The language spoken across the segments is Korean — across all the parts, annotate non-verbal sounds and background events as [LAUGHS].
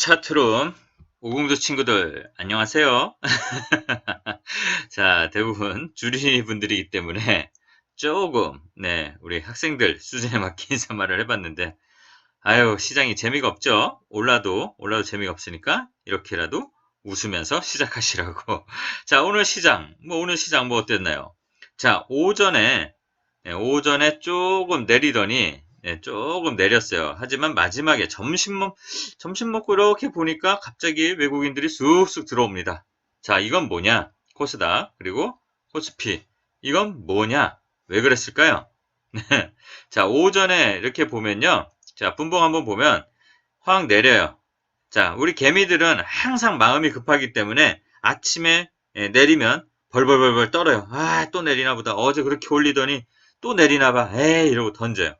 차트룸 오공조 친구들 안녕하세요. [LAUGHS] 자 대부분 주린이 분들이기 때문에 조금 네 우리 학생들 수준에 맞게 [LAUGHS] 인사말을 해봤는데 아유 시장이 재미가 없죠. 올라도 올라도 재미가 없으니까 이렇게라도 웃으면서 시작하시라고. [LAUGHS] 자 오늘 시장 뭐 오늘 시장 뭐 어땠나요? 자 오전에 네, 오전에 조금 내리더니 네, 조금 내렸어요. 하지만 마지막에 점심 먹, 점심 먹고 이렇게 보니까 갑자기 외국인들이 쑥쑥 들어옵니다. 자, 이건 뭐냐? 코스닥, 그리고 코스피. 이건 뭐냐? 왜 그랬을까요? [LAUGHS] 자, 오전에 이렇게 보면요. 자, 분봉 한번 보면 확 내려요. 자, 우리 개미들은 항상 마음이 급하기 때문에 아침에 예, 내리면 벌벌벌벌 떨어요. 아, 또 내리나 보다. 어제 그렇게 올리더니 또 내리나 봐. 에이, 이러고 던져요.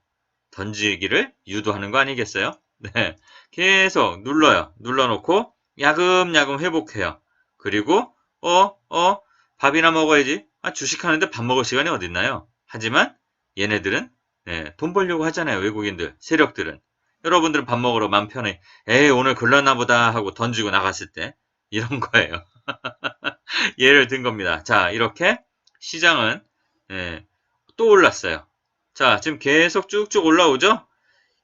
던지기를 유도하는 거 아니겠어요? [LAUGHS] 네. 계속 눌러요. 눌러놓고 야금야금 회복해요. 그리고 어, 어, 밥이나 먹어야지. 아, 주식하는데 밥 먹을 시간이 어딨나요? 하지만 얘네들은 네, 돈 벌려고 하잖아요. 외국인들, 세력들은. 여러분들은 밥 먹으러 맘 편해. 에이, 오늘 글렀나 보다 하고 던지고 나갔을 때 이런 [LAUGHS] 거예요. 예를 든 겁니다. 자, 이렇게 시장은 네, 또 올랐어요. 자, 지금 계속 쭉쭉 올라오죠?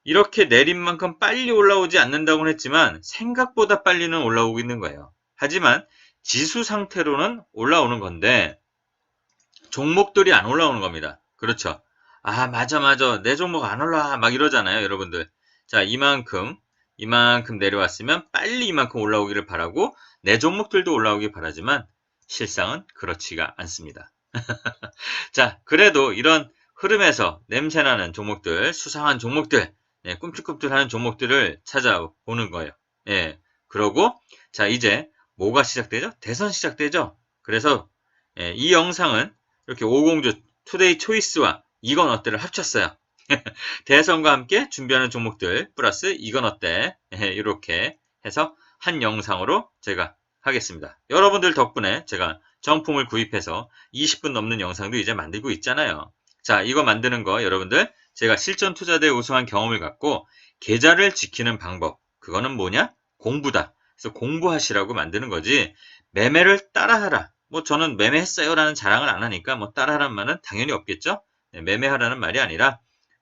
이렇게 내린 만큼 빨리 올라오지 않는다고는 했지만 생각보다 빨리는 올라오고 있는 거예요. 하지만 지수 상태로는 올라오는 건데 종목들이 안 올라오는 겁니다. 그렇죠. 아, 맞아, 맞아. 내 종목 안 올라와. 막 이러잖아요, 여러분들. 자, 이만큼, 이만큼 내려왔으면 빨리 이만큼 올라오기를 바라고 내 종목들도 올라오길 바라지만 실상은 그렇지가 않습니다. [LAUGHS] 자, 그래도 이런 흐름에서 냄새나는 종목들, 수상한 종목들, 예, 꿈틀꿈틀하는 종목들을 찾아보는 거예요. 예, 그러고 자 이제 뭐가 시작되죠? 대선 시작되죠. 그래서 예, 이 영상은 이렇게 오공주 투데이 초이스와 이건 어때를 합쳤어요. [LAUGHS] 대선과 함께 준비하는 종목들 플러스 이건 어때 예, 이렇게 해서 한 영상으로 제가 하겠습니다. 여러분들 덕분에 제가 정품을 구입해서 20분 넘는 영상도 이제 만들고 있잖아요. 자, 이거 만드는 거 여러분들 제가 실전 투자대에 우승한 경험을 갖고 계좌를 지키는 방법. 그거는 뭐냐? 공부다. 그래서 공부하시라고 만드는 거지. 매매를 따라하라. 뭐 저는 매매했어요라는 자랑을 안 하니까 뭐 따라하라는 말은 당연히 없겠죠? 네, 매매하라는 말이 아니라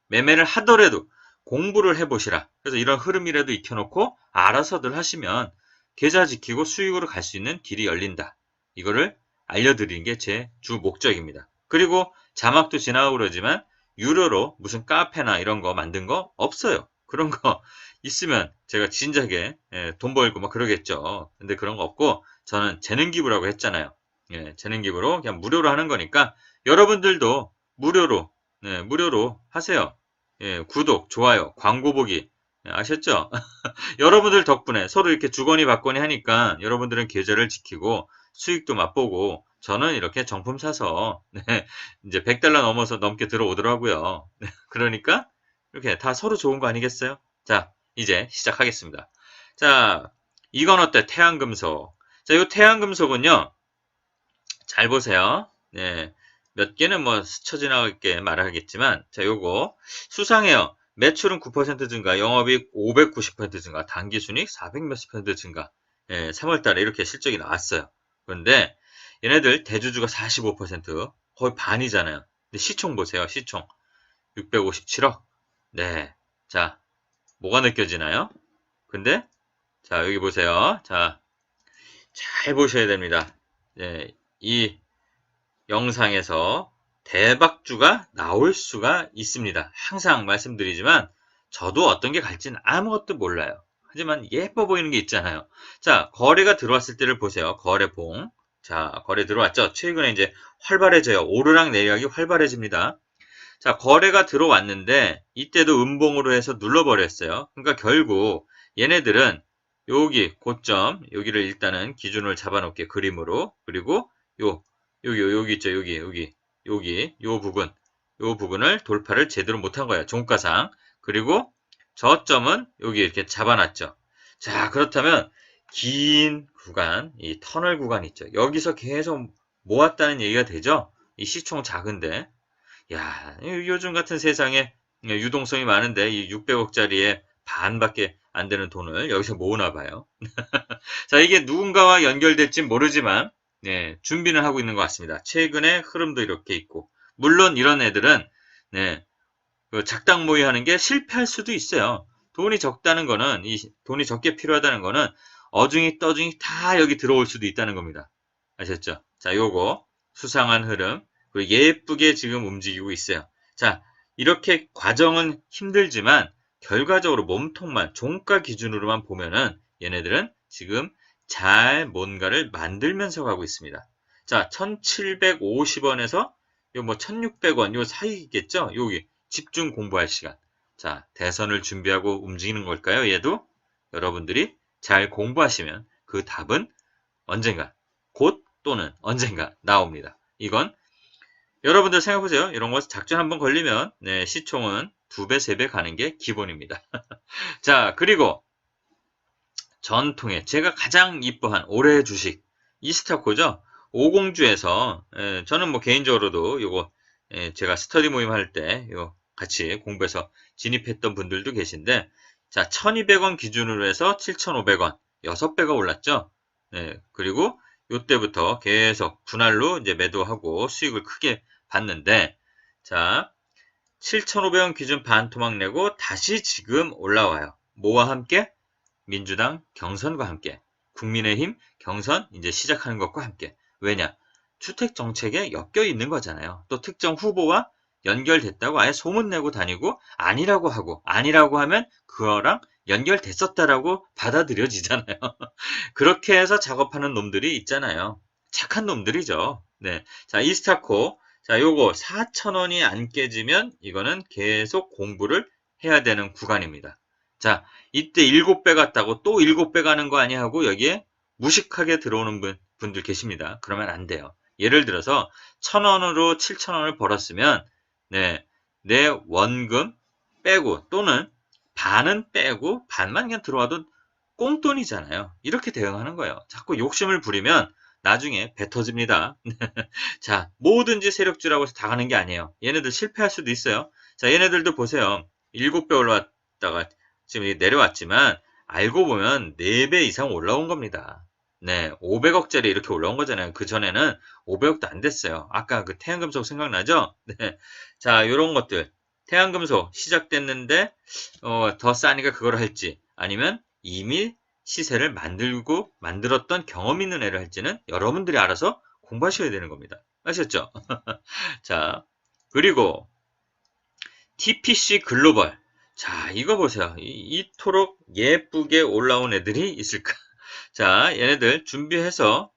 매매를 하더라도 공부를 해보시라. 그래서 이런 흐름이라도 익혀놓고 알아서들 하시면 계좌 지키고 수익으로 갈 수 있는 길이 열린다. 이거를 알려드리는 게 제 주 목적입니다. 그리고 자막도 지나가고 그러지만 유료로 무슨 카페나 이런 거 만든 거 없어요. 그런 거 [LAUGHS] 있으면 제가 진작에 예, 돈 벌고 막 그러겠죠. 근데 그런 거 없고 저는 재능 기부라고 했잖아요. 예, 재능 기부로 그냥 무료로 하는 거니까 여러분들도 무료로 네, 무료로 하세요. 예, 구독, 좋아요, 광고 보기 예, 아셨죠? [LAUGHS] 여러분들 덕분에 서로 이렇게 주거니 받거니 하니까 여러분들은 계좌를 지키고 수익도 맛보고 저는 이렇게 정품 사서 [LAUGHS] 네, 이제 100달러 넘어서 넘게 들어오더라고요. 네, 그러니까 이렇게 다 서로 좋은 거 아니겠어요? 자, 이제 시작하겠습니다. 자, 이건 어때? 태양금속. 자, 이 태양금속은요. 잘 보세요. 네. 몇 개는 뭐 스쳐 지나갈게 말하겠지만 자, 요거 수상해요. 매출은 9% 증가, 영업이익 590% 증가, 단기순이익 400 몇십 퍼센트 증가. 예, 3월 달에 이렇게 실적이 나왔어요. 그런데 얘네들 대주주가 45% 거의 반이잖아요. 근데 시총 보세요. 시총 657억. 네. 자, 뭐가 느껴지나요? 근데 자, 여기 보세요. 자, 잘 보셔야 됩니다. 네, 이 영상에서 대박주가 나올 수가 있습니다. 항상 말씀드리지만 저도 어떤 게 갈지는 아무것도 몰라요. 하지만 예뻐 보이는 게 있잖아요. 자, 거래가 들어왔을 때를 보세요. 거래봉. 자, 거래 들어왔죠? 최근에 이제 활발해져요. 오르락 내리락이 활발해집니다. 자, 거래가 들어왔는데 이때도 음봉으로 해서 눌러버렸어요. 그러니까 결국 얘네들은 여기 고점, 여기를 일단은 기준을 잡아놓게 그림으로 그리고 요 여기 여기 있죠. 여기 여기 여기 요 부분 요 부분을 돌파를 제대로 못한 거예요. 종가상. 그리고 저점은 여기 이렇게 잡아놨죠. 자, 그렇다면 긴 구간, 이 터널 구간 있죠. 여기서 계속 모았다는 얘기가 되죠. 이 시총 작은데. 야, 요즘 같은 세상에 유동성이 많은데 이 600억짜리에 반밖에 안 되는 돈을 여기서 모으나 봐요. [LAUGHS] 자, 이게 누군가와 연결될지 모르지만 네, 준비는 하고 있는 것 같습니다. 최근에 흐름도 이렇게 있고 물론 이런 애들은 네, 그 작당 모의 하는 게 실패할 수도 있어요. 돈이 적다는 거는 이 돈이 적게 필요하다는 거는 어중이 떠중이 다 여기 들어올 수도 있다는 겁니다. 아셨죠? 자, 요거 수상한 흐름 그리고 예쁘게 지금 움직이고 있어요. 자, 이렇게 과정은 힘들지만 결과적으로 몸통만 종가 기준으로만 보면은 얘네들은 지금 잘 뭔가를 만들면서 가고 있습니다. 자, 1750원에서 요 뭐 1600원 요 사이겠죠? 여기 집중 공부할 시간. 자, 대선을 준비하고 움직이는 걸까요? 얘도 여러분들이 잘 공부하시면 그 답은 언젠가 곧 또는 언젠가 나옵니다. 이건 여러분들 생각해보세요. 이런 거 작전 한번 걸리면 네, 시총은 두 배, 세 배 가는 게 기본입니다. [LAUGHS] 자, 그리고 전통의 제가 가장 이뻐한 올해 주식 이스타코죠. 오공주에서 예, 저는 뭐 개인적으로도 이거 예, 제가 스터디 모임 할 때 같이 공부해서 진입했던 분들도 계신데 자 1200원 기준으로 해서 7500원 6배가 올랐죠. 예, 그리고 이때부터 계속 분할로 이제 매도하고 수익을 크게 봤는데 자 7,500원 기준 반토막 내고 다시 지금 올라와요. 뭐와 함께? 민주당 경선과 함께 국민의힘 경선 이제 시작하는 것과 함께 왜냐? 주택 정책에 엮여 있는 거잖아요. 또 특정 후보와 연결됐다고 아예 소문내고 다니고 아니라고 하고 아니라고 하면 그거랑 연결됐었다라고 받아들여지잖아요. [LAUGHS] 그렇게 해서 작업하는 놈들이 있잖아요. 착한 놈들이죠. 네. 자, 이스타코. 자, 요거 4,000원이 안 깨지면 이거는 계속 공부를 해야 되는 구간입니다. 자, 이때 7배 갔다고 또 7배 가는 거 아니야 하고 여기에 무식하게 들어오는 분, 분들 계십니다. 그러면 안 돼요. 예를 들어서 1000원으로 7000원을 벌었으면 네, 내 원금 빼고 또는 반은 빼고 반만 그냥 들어와도 꽁돈이잖아요. 이렇게 대응하는 거예요. 자꾸 욕심을 부리면 나중에 배 터집니다. [LAUGHS] 자, 뭐든지 세력주라고 해서 다 가는 게 아니에요. 얘네들 실패할 수도 있어요. 자, 얘네들도 보세요. 7배 올라왔다가 지금 내려왔지만 알고 보면 4배 이상 올라온 겁니다. 네, 500억짜리 이렇게 올라온 거잖아요. 그 전에는 500억도 안 됐어요. 아까 그 태양금속 생각나죠? [LAUGHS] 네. 자, 이런 것들. 태양금속 시작됐는데, 어, 더 싸니까 그걸 할지, 아니면 이미 시세를 만들고, 만들었던 경험 있는 애를 할지는 여러분들이 알아서 공부하셔야 되는 겁니다. 아셨죠? [LAUGHS] 자, 그리고 TPC 글로벌. 자, 이거 보세요. 이, 이토록 예쁘게 올라온 애들이 있을까? 자, 얘네들 준비해서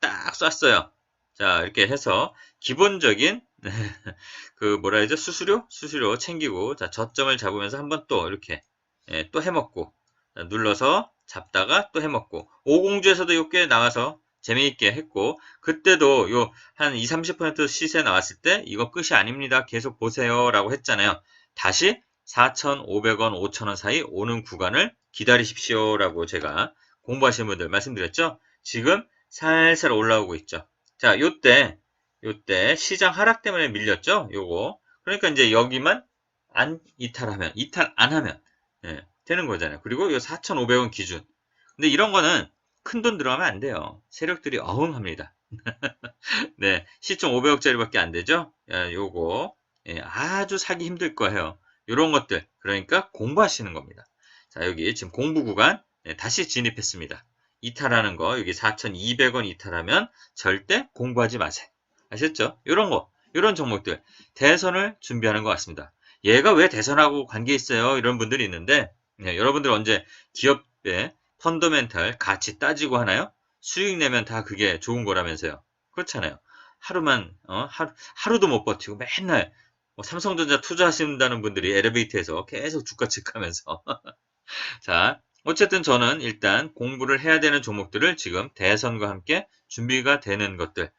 딱 쐈어요. 자, 이렇게 해서 기본적인 [LAUGHS] 그 뭐라 해야죠? 수수료? 수수료 챙기고 자, 저점을 잡으면서 한번 또 이렇게 예, 또 해먹고 자, 눌러서 잡다가 또 해먹고 오공주에서도 이렇게 나와서 재미있게 했고 그때도 요 한 2, 30% 시세 나왔을 때 이거 끝이 아닙니다. 계속 보세요 라고 했잖아요. 다시 4,500원, 5,000원 사이 오는 구간을 기다리십시오 라고 제가 공부하시는 분들 말씀드렸죠? 지금 살살 올라오고 있죠. 자, 요때, 요때 시장 하락 때문에 밀렸죠? 요거. 그러니까 이제 여기만 안 이탈하면, 이탈 안 하면, 예, 되는 거잖아요. 그리고 요 4,500원 기준. 근데 이런 거는 큰 돈 들어가면 안 돼요. 세력들이 어흥합니다. [LAUGHS] 네, 시총 500억짜리밖에 안 되죠? 야, 요거, 예, 아주 사기 힘들 거예요. 요런 것들. 그러니까 공부하시는 겁니다. 자, 여기 지금 공부 구간, 네, 다시 진입했습니다. 이탈하는 거 여기 4,200원 이탈하면 절대 공부하지 마세요. 아셨죠? 이런 거, 이런 종목들 대선을 준비하는 것 같습니다. 얘가 왜 대선하고 관계 있어요? 이런 분들이 있는데 네, 여러분들 언제 기업의 펀더멘탈 가치 따지고 하나요? 수익 내면 다 그게 좋은 거라면서요. 그렇잖아요. 하루만 어? 하루, 하루도 못 버티고 맨날 뭐 삼성전자 투자하신다는 분들이 엘리베이터에서 계속 주가 [LAUGHS] 체크하면서 자 어쨌든 저는 일단 공부를 해야 되는 종목들을 지금 대선과 함께 준비가 되는 것들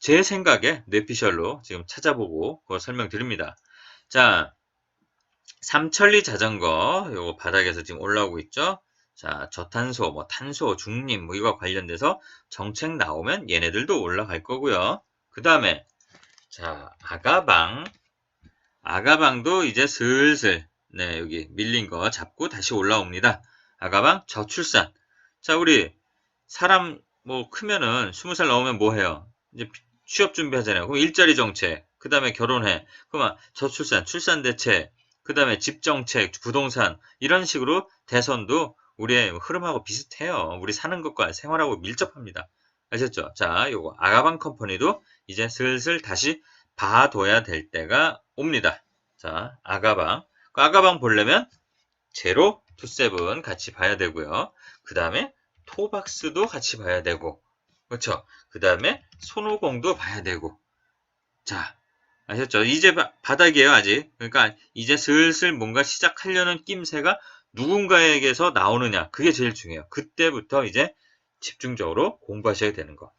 제 생각에 뇌피셜로 지금 찾아보고 그거 설명드립니다. 자, 삼천리 자전거 요거 바닥에서 지금 올라오고 있죠. 자, 저탄소, 뭐 탄소, 중립 뭐 이거 관련돼서 정책 나오면 얘네들도 올라갈 거고요. 그 다음에 자, 아가방 아가방도 이제 슬슬 네, 여기 밀린 거 잡고 다시 올라옵니다. 아가방 저출산. 자, 우리 사람 뭐 크면은 20살 넘으면 뭐 해요? 이제 취업 준비하잖아요. 그럼 일자리 정책, 그 다음에 결혼해. 그러면 저출산, 출산 대책, 그 다음에 집 정책, 부동산 이런 식으로 대선도 우리의 흐름하고 비슷해요. 우리 사는 것과 생활하고 밀접합니다. 아셨죠? 자, 요거 아가방 컴퍼니도 이제 슬슬 다시 봐둬야 될 때가 옵니다. 자, 아가방. 그 아가방 보려면 제로 투세븐 같이 봐야 되고요. 그 다음에 토박스도 같이 봐야 되고, 그렇죠? 그 다음에 손오공도 봐야 되고. 자, 아셨죠? 이제 바, 바닥이에요, 아직. 그러니까 이제 슬슬 뭔가 시작하려는 낌새가 누군가에게서 나오느냐. 그게 제일 중요해요. 그때부터 이제 집중적으로 공부하셔야 되는 거.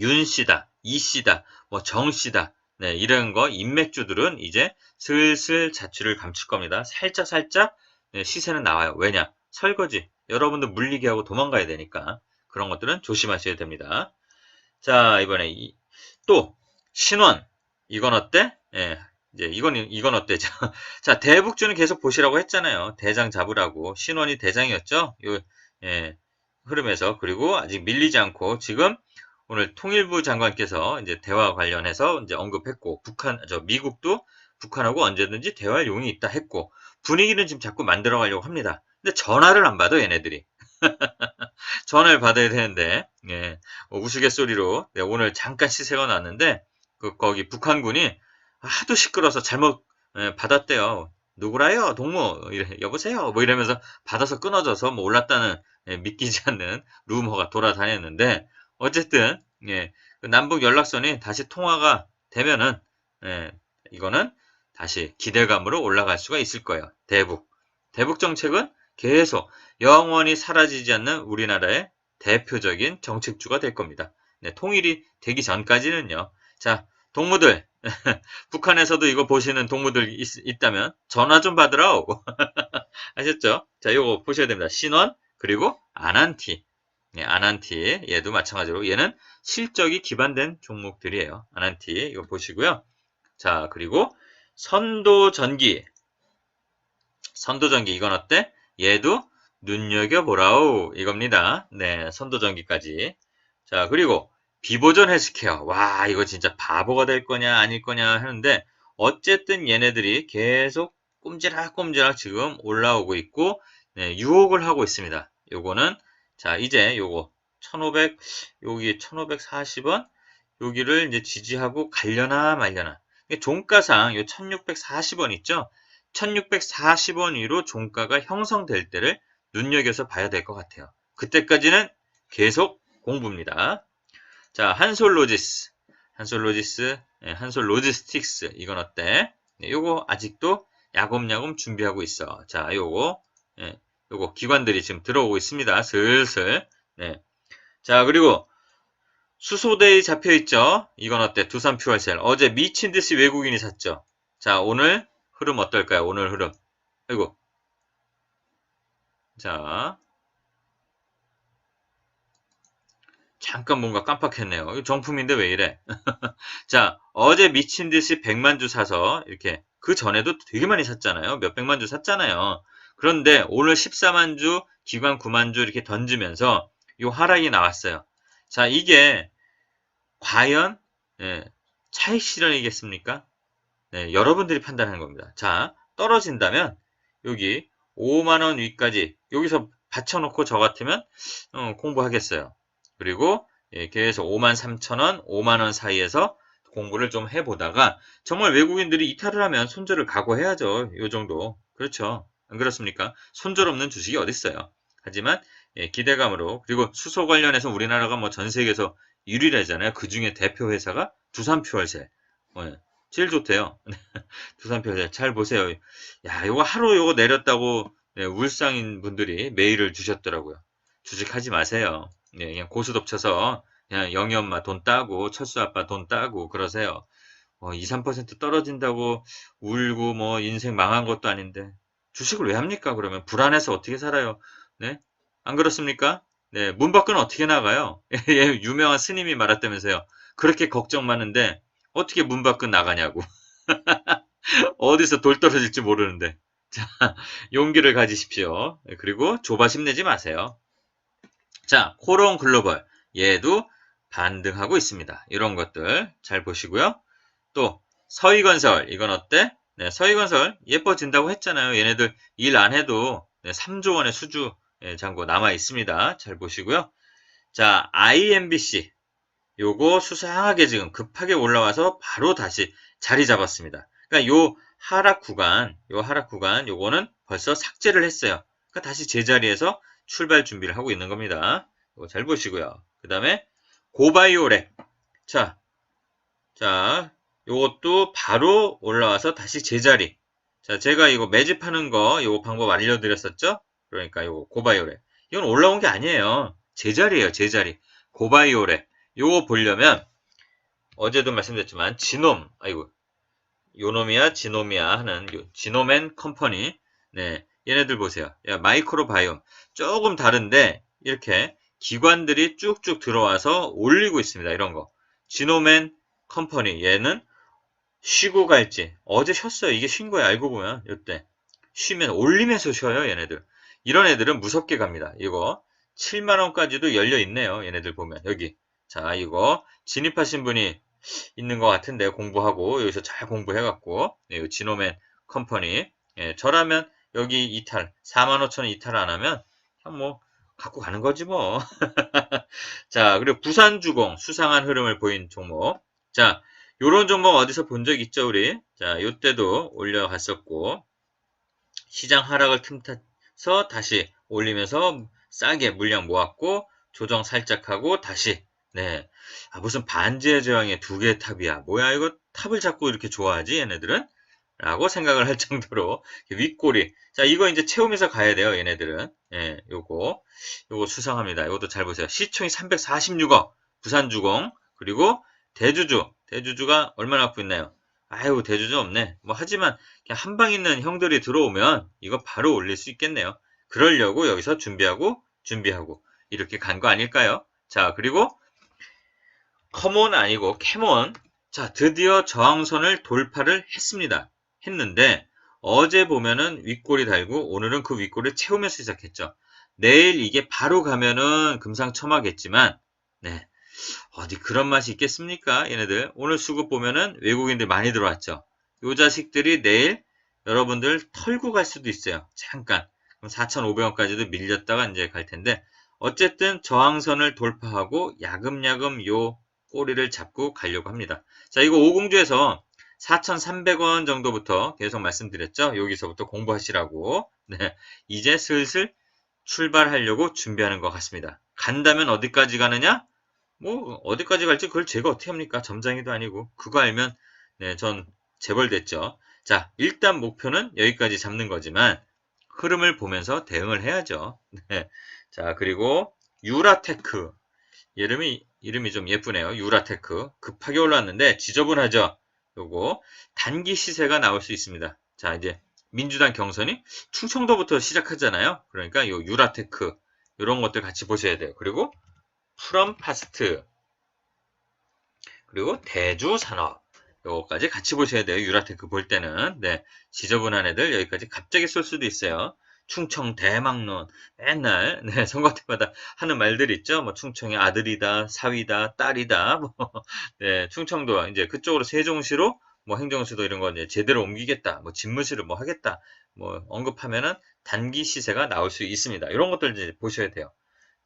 윤 씨다, 이 씨다, 뭐 정 씨다. 네, 이런 거 인맥주들은 이제 슬슬 자취를 감출 겁니다. 살짝 살짝 네, 시세는 나와요. 왜냐? 설거지. 여러분들 물리게 하고 도망가야 되니까 그런 것들은 조심하셔야 됩니다. 자, 이번에 이, 또 신원. 이건 어때? 예, 이제 이건 이건 어때죠? [LAUGHS] 자, 대북주는 계속 보시라고 했잖아요. 대장 잡으라고. 신원이 대장이었죠? 요 예, 흐름에서 그리고 아직 밀리지 않고 지금 오늘 통일부 장관께서 이제 대화 관련해서 이제 언급했고 북한 저 미국도 북한하고 언제든지 대화할 용이 있다 했고 분위기는 지금 자꾸 만들어 가려고 합니다. 근데 전화를 안 받아 얘네들이. [LAUGHS] 전화를 받아야 되는데 예, 어, 우스갯소리로 네, 오늘 잠깐 시세가 났는데 그 거기 북한군이 하도 시끄러서 잘못 예, 받았대요. 누구라요? 동무 이래, 여보세요? 뭐 이러면서 받아서 끊어져서 뭐 올랐다는 예, 믿기지 않는 루머가 돌아다녔는데 어쨌든 예, 그 남북 연락선이 다시 통화가 되면은 예, 이거는 다시 기대감으로 올라갈 수가 있을 거예요. 대북. 대북 정책은 계속 영원히 사라지지 않는 우리나라의 대표적인 정책주가 될 겁니다. 네, 통일이 되기 전까지는요. 자, 동무들. [LAUGHS] 북한에서도 이거 보시는 동무들 있, 다면 전화 좀 받으라. [LAUGHS] 아셨죠? 자, 요거 보셔야 됩니다. 신원 그리고 아난티. 네, 아난티 얘도 마찬가지로 얘는 실적이 기반된 종목들이에요. 아난티 이거 보시고요. 자 그리고 선도전기 선도전기 이건 어때? 얘도 눈여겨보라우 이겁니다. 네 선도전기까지 자 그리고 비보전 헬스케어 와 이거 진짜 바보가 될 거냐 아닐 거냐 하는데 어쨌든 얘네들이 계속 꼼지락꼼지락 지금 올라오고 있고 네, 유혹을 하고 있습니다. 요거는 자, 이제 요거 1500 여기 1540원 여기를 이제 지지하고 갈려나 말려나. 종가상 요 1640원 있죠? 1640원 위로 종가가 형성될 때를 눈여겨서 봐야 될 것 같아요. 그때까지는 계속 공부입니다. 자, 한솔로지스. 한솔로지스, 예, 한솔로지스틱스. 이건 어때? 네, 요거 아직도 야곱야곱 준비하고 있어. 자, 요거 예, 요거 기관들이 지금 들어오고 있습니다. 슬슬. 네. 자, 그리고 수소대에 잡혀 있죠. 이건 어때? 두산 퓨얼셀. 어제 미친 듯이 외국인이 샀죠. 자, 오늘 흐름 어떨까요? 오늘 흐름. 아이고. 자. 잠깐 뭔가 깜빡했네요. 이거 정품인데 왜 이래? [LAUGHS] 자, 어제 미친 듯이 100만 주 사서 이렇게 그 전에도 되게 많이 샀잖아요. 몇 백만 주 샀잖아요. 그런데 오늘 14만 주, 기관 9만 주 이렇게 던지면서 이 하락이 나왔어요. 자, 이게 과연 예, 차익 실현이겠습니까? 네, 여러분들이 판단하는 겁니다. 자, 떨어진다면 여기 5만원 위까지 여기서 받쳐놓고 저 같으면 어, 공부하겠어요. 그리고 예, 계속 5만 3천원, 5만원 사이에서 공부를 좀 해보다가 정말 외국인들이 이탈을 하면 손절을 각오해야죠. 이 정도. 그렇죠. 안 그렇습니까? 손절 없는 주식이 어디 있어요? 하지만 예, 기대감으로 그리고 수소 관련해서 우리나라가 뭐 전 세계에서 1위라잖아요. 그 중에 대표 회사가 두산퓨얼셀. 어, 제일 좋대요. [LAUGHS] 두산퓨얼셀 잘 보세요. 야, 이거 하루 이거 내렸다고 네, 울상인 분들이 메일을 주셨더라고요. 주식하지 마세요. 네, 그냥 고수 덮쳐서 그냥 영희 엄마 돈 따고 철수 아빠 돈 따고 그러세요. 어, 2, 3% 떨어진다고 울고 뭐 인생 망한 것도 아닌데 주식을 왜 합니까? 그러면 불안해서 어떻게 살아요? 네? 안 그렇습니까? 네, 문 밖은 어떻게 나가요? [LAUGHS] 예, 유명한 스님이 말했다면서요. 그렇게 걱정 많은데 어떻게 문 밖은 나가냐고. [LAUGHS] 어디서 돌 떨어질지 모르는데. [LAUGHS] 자, 용기를 가지십시오. 그리고 조바심 내지 마세요. 자, 코론 글로벌. 얘도 반등하고 있습니다. 이런 것들 잘 보시고요. 또 서희건설 이건 어때? 네, 서희건설 예뻐진다고 했잖아요. 얘네들 일 안 해도 네, 3조 원의 수주 예, 잔고 남아 있습니다. 잘 보시고요. 자, IMBC 요거 수상하게 지금 급하게 올라와서 바로 다시 자리 잡았습니다. 그러니까 요 하락 구간, 요 하락 구간 요거는 벌써 삭제를 했어요. 그러니까 다시 제자리에서 출발 준비를 하고 있는 겁니다. 잘 보시고요. 그 다음에 고바이오랩. 자, 자, 요것도 바로 올라와서 다시 제자리. 자, 제가 이거 매집하는 거, 요거 방법 알려드렸었죠? 그러니까 요거 고바이오랩. 이건 올라온 게 아니에요. 제자리예요, 제자리. 고바이오랩. 요거 보려면, 어제도 말씀드렸지만, 지놈, 아이고, 요놈이야, 지놈이야 하는 요 지노맨 컴퍼니. 네, 얘네들 보세요. 야, 마이크로바이옴. 조금 다른데, 이렇게 기관들이 쭉쭉 들어와서 올리고 있습니다. 이런 거. 지노맨 컴퍼니. 얘는 쉬고 갈지. 어제 쉬었어요. 이게 쉰 거예요. 알고 보면. 이때. 쉬면 올리면서 쉬어요. 얘네들. 이런 애들은 무섭게 갑니다. 이거 7만원까지도 열려 있네요. 얘네들 보면. 여기. 자, 이거 진입하신 분이 있는 것 같은데 공부하고 여기서 잘 공부해갖고 네, 이 지노맨 컴퍼니 예, 저라면 여기 이탈 4만 5천 원 이탈 안 하면 그냥 뭐 갖고 가는 거지 뭐. [LAUGHS] 자, 그리고 부산주공 수상한 흐름을 보인 종목. 자, 요런 종목 어디서 본 적 있죠, 우리? 자, 요때도 올려갔었고, 시장 하락을 틈타 서 다시 올리면서 싸게 물량 모았고, 조정 살짝 하고, 다시, 네. 아, 무슨 반지의 제왕의 두 개의 탑이야. 뭐야, 이거 탑을 잡고 이렇게 좋아하지, 얘네들은? 라고 생각을 할 정도로, 윗꼬리. 자, 이거 이제 채우면서 가야 돼요, 얘네들은. 예, 요거. 요거 수상합니다. 요것도 잘 보세요. 시총이 346억. 부산주공. 그리고 대주주. 대주주가 얼마나 갖고 있나요? 아유, 대주주 없네. 뭐, 하지만, 그냥 한방 있는 형들이 들어오면, 이거 바로 올릴 수 있겠네요. 그러려고 여기서 준비하고, 준비하고, 이렇게 간 거 아닐까요? 자, 그리고, 커몬 아니고, 캐몬. 자, 드디어 저항선을 돌파를 했습니다. 했는데, 어제 보면은 윗골이 달고, 오늘은 그 윗골을 채우면서 시작했죠. 내일 이게 바로 가면은 금상첨화겠지만, 네. 어디 그런 맛이 있겠습니까? 얘네들. 오늘 수급 보면은 외국인들 많이 들어왔죠. 요 자식들이 내일 여러분들 털고 갈 수도 있어요. 잠깐. 그럼 4,500원까지도 밀렸다가 이제 갈 텐데, 어쨌든 저항선을 돌파하고 야금야금 요 꼬리를 잡고 가려고 합니다. 자, 이거 오공주에서 4,300원 정도부터 계속 말씀드렸죠. 여기서부터 공부하시라고. 네. 이제 슬슬 출발하려고 준비하는 것 같습니다. 간다면 어디까지 가느냐? 뭐 어디까지 갈지 그걸 제가 어떻게 합니까? 점장이도 아니고 그거 알면 네, 전 재벌됐죠. 자, 일단 목표는 여기까지 잡는 거지만 흐름을 보면서 대응을 해야죠. [LAUGHS] 네. 자, 그리고 유라테크 이름이 이름이 좀 예쁘네요. 유라테크 급하게 올랐는데 지저분하죠. 요거 단기 시세가 나올 수 있습니다. 자, 이제 민주당 경선이 충청도부터 시작하잖아요. 그러니까 요 유라테크 이런 것들 같이 보셔야 돼요. 그리고 프롬파스트 그리고 대주산업 요거까지 같이 보셔야 돼요. 유라테크 볼 때는 네 지저분한 애들 여기까지 갑자기 쏠 수도 있어요. 충청 대망론 맨날 [LAUGHS] 네, 선거 때마다 하는 말들 있죠. 뭐 충청의 아들이다, 사위다, 딸이다. [LAUGHS] 뭐, 네, 충청도 이제 그쪽으로 세종시로 뭐 행정수도 이런 거 이제 제대로 옮기겠다, 뭐 집무실을 뭐 하겠다, 뭐 언급하면은 단기 시세가 나올 수 있습니다. 이런 것들 이제 보셔야 돼요.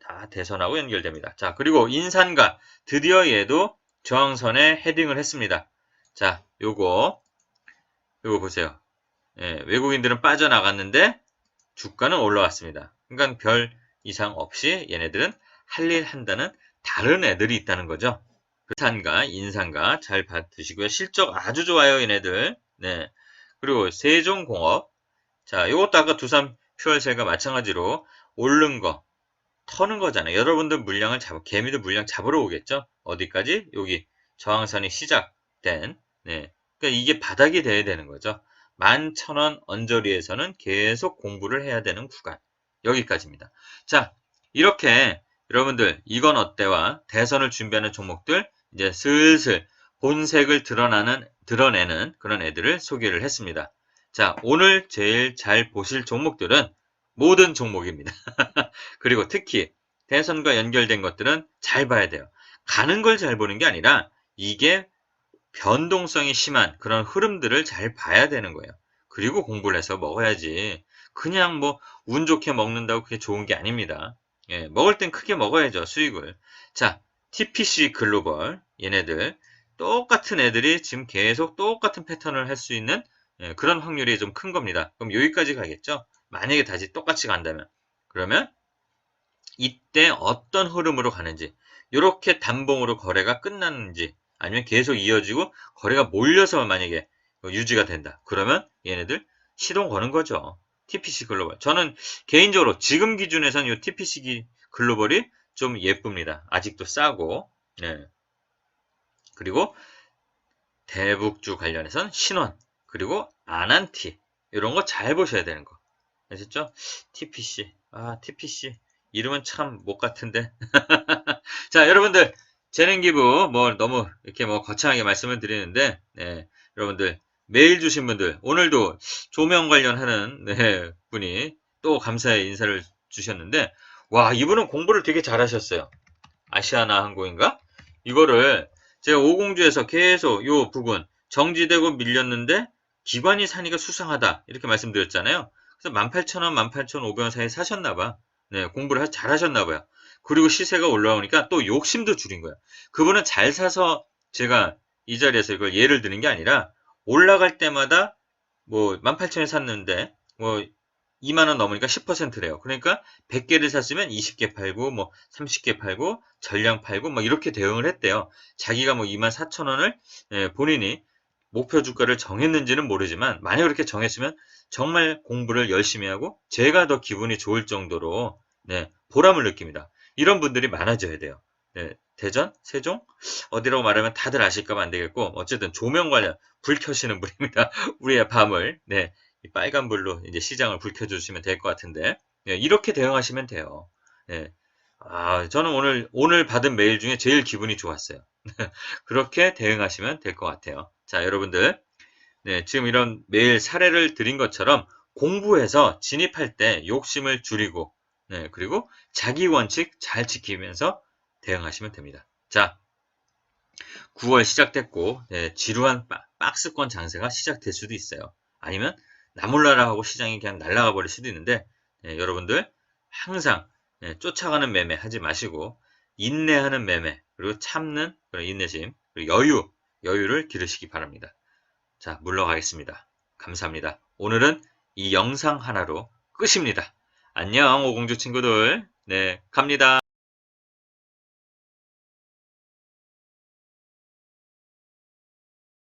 다 대선하고 연결됩니다. 자, 그리고 인산가 드디어 얘도 저항선에 헤딩을 했습니다. 자, 요거 요거 보세요. 예, 외국인들은 빠져나갔는데 주가는 올라왔습니다. 그러니까 별 이상 없이 얘네들은 할 일 한다는 다른 애들이 있다는 거죠. 산가, 인산가 잘 받으시고요. 실적 아주 좋아요, 얘네들. 네. 그리고 세종공업. 자, 요것도 아까 두산 퓨얼셀과 마찬가지로 오른 거, 터는 거잖아요. 여러분들 물량을 잡, 개미도 물량 잡으러 오겠죠? 어디까지? 여기 저항선이 시작된, 네. 그러니까 이게 바닥이 돼야 되는 거죠. 11,000원 언저리에서는 계속 공부를 해야 되는 구간. 여기까지입니다. 자, 이렇게 여러분들 이건 어때와 대선을 준비하는 종목들 이제 슬슬 본색을 드러나는 드러내는 그런 애들을 소개를 했습니다. 자, 오늘 제일 잘 보실 종목들은 모든 종목입니다. [LAUGHS] 그리고 특히 대선과 연결된 것들은 잘 봐야 돼요. 가는 걸 잘 보는 게 아니라 이게 변동성이 심한 그런 흐름들을 잘 봐야 되는 거예요. 그리고 공부를 해서 먹어야지. 그냥 뭐 운 좋게 먹는다고 그게 좋은 게 아닙니다. 예, 먹을 땐 크게 먹어야죠, 수익을. 자, TPC 글로벌 얘네들 똑같은 애들이 지금 계속 똑같은 패턴을 할 수 있는 예, 그런 확률이 좀 큰 겁니다. 그럼 여기까지 가겠죠? 만약에 다시 똑같이 간다면 그러면 이때 어떤 흐름으로 가는지 이렇게 단봉으로 거래가 끝났는지 아니면 계속 이어지고 거래가 몰려서 만약에 유지가 된다. 그러면 얘네들 시동 거는 거죠. TPC 글로벌. 저는 개인적으로 지금 기준에서는 이 TPC 글로벌이 좀 예쁩니다. 아직도 싸고. 네. 그리고 대북주 관련해서는 신원 그리고 아난티 이런 거 잘 보셔야 되는 거. 아셨죠? TPC. 아, TPC. 이름은 참 못 같은데. [LAUGHS] 자, 여러분들 재능 기부 뭐 너무 이렇게 뭐 거창하게 말씀을 드리는데 네, 여러분들 메일 주신 분들 오늘도 조명 관련하는 네, 분이 또 감사의 인사를 주셨는데 와 이분은 공부를 되게 잘하셨어요. 아시아나 항공인가? 이거를 제가 오공주에서 계속 요 부분 정지되고 밀렸는데 기관이 사니까 수상하다 이렇게 말씀드렸잖아요. 그래서 18,000원, 18,500원 사이에 사셨나봐. 네, 공부를 하- 잘하셨나봐요. 그리고 시세가 올라오니까 또 욕심도 줄인 거예요. 그분은 잘 사서 제가 이 자리에서 이걸 예를 드는 게 아니라 올라갈 때마다 뭐 18,000에 샀는데 뭐 2만원 넘으니까 10%래요. 그러니까 100개를 샀으면 20개 팔고 뭐 30개 팔고 전량 팔고 막 이렇게 대응을 했대요. 자기가 뭐 2만 4천 원을 예, 본인이 목표 주가를 정했는지는 모르지만 만약 그렇게 정했으면 정말 공부를 열심히 하고 제가 더 기분이 좋을 정도로 네, 보람을 느낍니다. 이런 분들이 많아져야 돼요. 네, 대전, 세종 어디라고 말하면 다들 아실까봐 안 되겠고 어쨌든 조명 관련 불 켜시는 분입니다. [LAUGHS] 우리의 밤을 네, 이 빨간 불로 이제 시장을 불 켜주시면 될 것 같은데 네, 이렇게 대응하시면 돼요. 네. 아, 저는 오늘 오늘 받은 메일 중에 제일 기분이 좋았어요. [LAUGHS] 그렇게 대응하시면 될 것 같아요. 자, 여러분들 네, 지금 이런 메일 사례를 드린 것처럼 공부해서 진입할 때 욕심을 줄이고 네, 그리고 자기 원칙 잘 지키면서 대응하시면 됩니다. 자, 9월 시작됐고 네, 지루한 박- 박스권 장세가 시작될 수도 있어요. 아니면 나몰라라 하고 시장이 그냥 날아가 버릴 수도 있는데 네, 여러분들 항상 네, 쫓아가는 매매 하지 마시고 인내하는 매매 그리고 참는 그런 인내심 그리고 여유 여유를 기르시기 바랍니다. 자 물러가겠습니다. 감사합니다. 오늘은 이 영상 하나로 끝입니다. 안녕 오공주 친구들 네 갑니다.